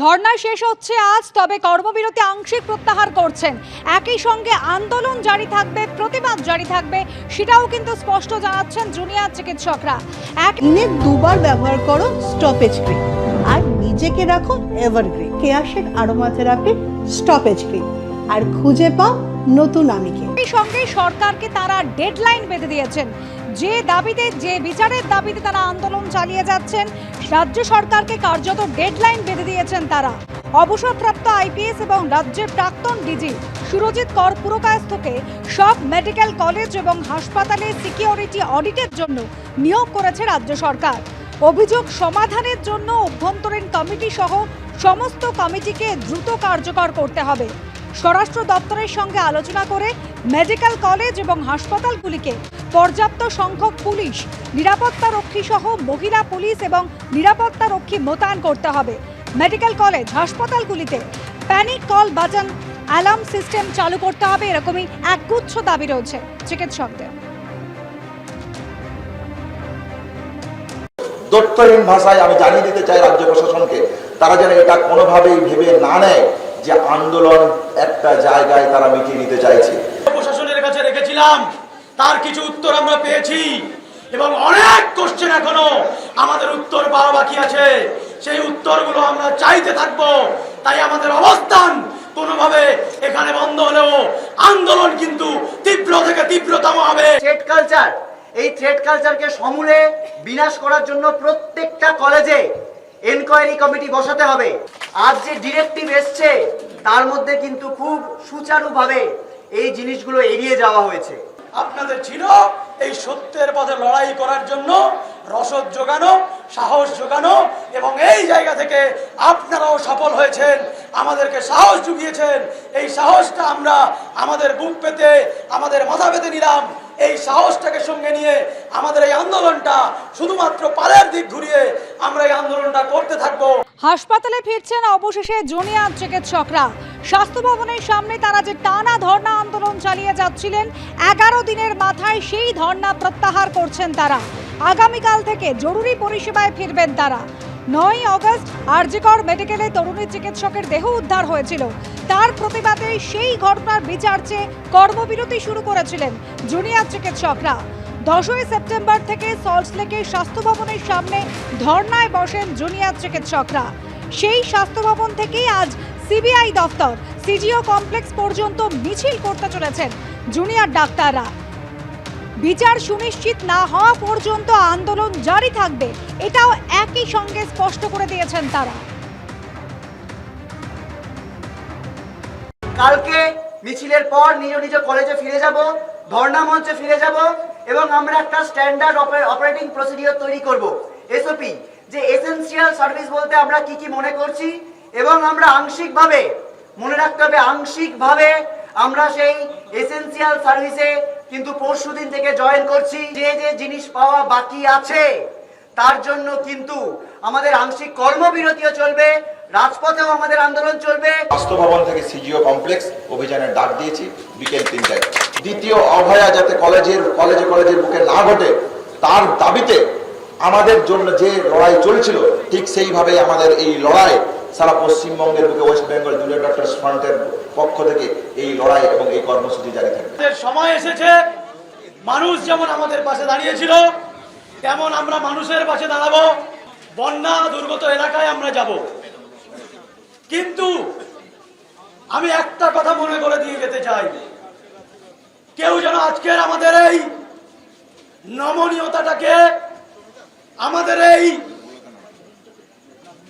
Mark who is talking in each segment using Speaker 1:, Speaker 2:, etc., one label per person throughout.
Speaker 1: ধর্না শেষ হচ্ছে আজ তবে কর্মবিরতি আংশিক প্রত্যাহার করছেন। একই সঙ্গে আন্দোলন জারি থাকবে প্রতিবাদ জারি থাকবে সেটাও কিন্তু স্পষ্ট জানাচ্ছেন জুনিয়র চিকিৎসকরা। এক
Speaker 2: দিনে দুবার ব্যবহার করো স্টপেজ ক্রিম আর নিজেকে রাখো এভারগ্রিন কেয়াশের আরোমা থেরাপি স্টপেজ ক্রিম আর খুঁজে পাও নতুন আমিকে।
Speaker 1: এই সঙ্গে সরকারকে তারা ডেডলাইন বেঁধে দিয়েছেন। যে দাবিতে যে বিচারের দাবিতে তারা আন্দোলন চালিয়ে যাচ্ছেন রাজ্য সরকারকে কার্যত ডেডলাইন বেঁধে দিয়েছেন তারা। অবসরপ্রাপ্ত আইপিএস এবং রাজ্যের প্রাক্তন ডিজি সুরজিৎ কর পুরকায়স্থকে সব মেডিকেল কলেজ এবং হাসপাতালে সিকিউরিটি অডিটের জন্য নিয়োগ করেছে রাজ্য সরকার। অভিযোগ সমাধানের জন্য অভ্যন্তরীণ কমিটি সহ সমস্ত কমিটিকে দ্রুত কার্যকর করতে হবে। স্বরাষ্ট্র দপ্তরের সঙ্গে আলোচনা করে মেডিকেল কলেজ এবং হাসপাতালগুলিকে পর্যাপ্ত সংখ্যক পুলিশ নিরাপত্তা রক্ষী সহ মহিলা পুলিশ এবং নিরাপত্তা রক্ষী মোতায়েন করতে হবে। মেডিকেল কলেজ হাসপাতালগুলিতে প্যানিক কল বাজান অ্যালার্ম সিস্টেম চালু করতে হবে এরকমই একগুচ্ছ দাবি রয়েছে চিকিৎসকদের।
Speaker 3: দত্তহীন ভাষায় আমি জানিয়ে দিতে চাই রাজ্য প্রশাসনকে তারা যেন এটা কোনোভাবেই ভেবে না নেয় যে আন্দোলন একটা জায়গায় তারা মিটিয়ে নিতে চাইছে।
Speaker 4: প্রশাসনের কাছে রেখেছিলাম তার কিছু উত্তর আমরা পেয়েছি। এবং অনেক কোশ্চেন এখনও আমাদের উত্তর পাওয়া বাকি আছে। সেই উত্তরগুলো আমরা চাইতে থাকব। তাই আমাদের অবস্থান কোনোভাবে এখানে বন্ধ হলেও আন্দোলন কিন্তু তীব্র থেকে তীব্রতম হবে।
Speaker 5: থ্রেড কালচার এই থ্রেড কালচারকে সমূলে বিনাশ করার জন্য প্রত্যেকটা কলেজে এনকোয়ারি কমিটি বসাতে হবে। আজ যে ডিরেক্টিভ এসছে, তার মধ্যে কিন্তু খুব সুচারুভাবে এই জিনিসগুলো এড়িয়ে যাওয়া হয়েছে।
Speaker 4: আপনাদের ছিল এই সত্যের পথে লড়াই করার জন্য, রসদ যোগানো সাহস যোগানো এবং এই জায়গা থেকে আপনারাও সফল হয়েছেন, আমাদেরকে সাহস জুগিয়েছেন। এই সাহসটা আমরা আমাদের বুক পেতে, আমাদের মাথা পেতে নিলাম। এই সাহসটাকে সঙ্গে নিয়ে আমাদের এই আন্দোলনটা শুধুমাত্র পালের দিক ঘুরিয়ে আমরা এই আন্দোলনটা করতে থাকব।
Speaker 1: হাসপাতালে ফিরছেন অবশেষে জুনিয়র চিকিৎসকরা। স্বাস্থ্য ভবনের সামনে তারা যে টানা ধর্ণা আন্দোলন চালিয়ে যাচ্ছিলেন, এগারো দিনের মাথায় সেই ধর্ণা প্রত্যাহার করছেন তারা। আগামীকাল থেকে জরুরি পরিষেবায় ফিরবেন তারা। নয় অগস্ট আরজিকর মেডিকেলে তরুণী চিকিৎসকের দেহ উদ্ধার হয়েছিল। তার প্রতিবাদে সেই ঘটনার বিচার চেয়ে কর্মবিরতি শুরু করেছিলেন জুনিয়র চিকিৎসকরা। দশই সেপ্টেম্বর থেকে সল্টলেকে স্বাস্থ্য ভবনের সামনে ধর্নায় বসেন জুনিয়র চিকিৎসকরা। সেই স্বাস্থ্য ভবন থেকেই আজ সিবিআই দফতর সিজিও কমপ্লেক্স পর্যন্ত মিছিল করতে চলেছেন জুনিয়র ডাক্তাররা। বিচার সুনিশ্চিত না হওয়া পর্যন্ত আন্দোলন জারি থাকবে, এটাও একই সঙ্গে স্পষ্ট করে দিয়েছেন তারা।
Speaker 5: কালকে মিছিলের পর নিজ নিজ কলেজে ফিরে যাব, ধর্ণা মঞ্চে ফিরে যাব এবং আমরা একটা স্ট্যান্ডার্ড অপারেটিং প্রসিডিওর তৈরি করব এসওপি যে এসেনশিয়াল সার্ভিস বলতে আমরা কি কি মনে করছি এবং আমরা আংশিকভাবে মনে রাখতে হবে, আংশিকভাবে আমরা সেই এসেনশিয়াল সার্ভিসে কিন্তু পরশুদিন থেকে জয়েন করছি। যে যে জিনিস পাওয়া বাকি আছে, তার জন্য কিন্তু আমাদের আংশিক কর্মবিরতিও চলবে, রাজপথেও আমাদের আন্দোলন চলবে।
Speaker 3: স্বাস্থ্য ভবন থেকে সিজিও কমপ্লেক্স অভিযানের ডাক দিয়েছি বিকেল তিনটায়। দ্বিতীয় অভয়া যাতে কলেজের, কলেজে কলেজের বুকে না ঘটে, তার দাবিতে আমাদের জন্য যে লড়াই চলছিল, ঠিক সেইভাবে আমাদের এই লড়াই সারা পশ্চিমবঙ্গের বুকে ওয়েস্ট বেঙ্গল জুনিয়র ডক্টর ফ্রন্টের পক্ষ থেকে এই লড়াই এবং এই কর্মসূচি জারি থাকবে
Speaker 4: সময় এসেছে। মানুষ যেমন আমাদের পাশে দাঁড়িয়েছিল, তেমন আমরা মানুষের পাশে দাঁড়াবো। বন্যা দুর্গত এলাকায় আমরা যাব। কিন্তু আমি একটা কথা মনে করে দিয়ে যেতে চাই। কেউ যেন আজকের আমাদের এই নমনীয়তাটাকে, আমাদের এই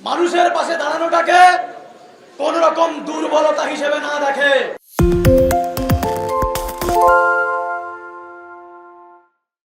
Speaker 4: মানুষের পাশে দাঁড়ানোটাকে কোন রকম দুর্বলতা হিসেবে না দেখে।